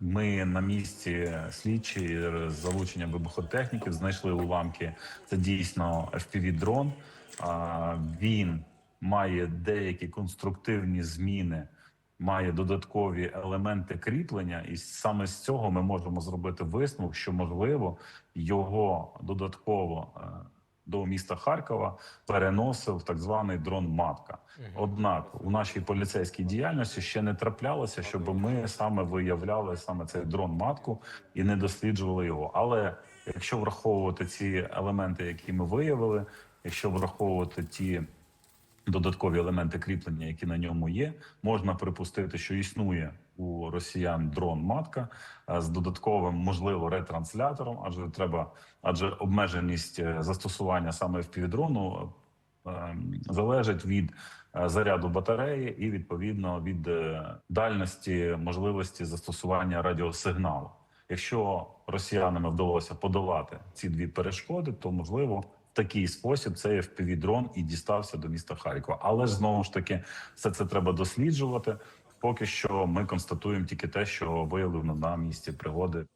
Ми на місці слідчі з залученням вибухотехніків знайшли уламки. Це дійсно fpv дрон. Він має деякі конструктивні зміни, має додаткові елементи кріплення, і саме з цього ми можемо зробити висновок, що можливо його додатково е, до міста Харкова переносив так званий дрон Матка. Однак у нашій поліцейській діяльності ще не траплялося, щоб ми саме виявляли саме цей дрон матку і не досліджували його. Але якщо враховувати ці елементи, які ми виявили, якщо враховувати ті додаткові елементи кріплення, які на ньому є, можна припустити, що існує у росіян дрон матка е, з додатковим, можливо, ретранслятором, адже треба, адже обмеженість е, застосування саме в півдрону залежить від е, заряду батареї і відповідно від е, дальності можливості застосування радіосигналу. Якщо росіянами вдалося подолати ці дві перешкоди, то можливо такий спосіб цей FPV-дрон і дістався до міста Харкова. Але ж знову ж таки, все це треба досліджувати. Поки що ми констатуємо тільки те, що виявлено на місці пригоди.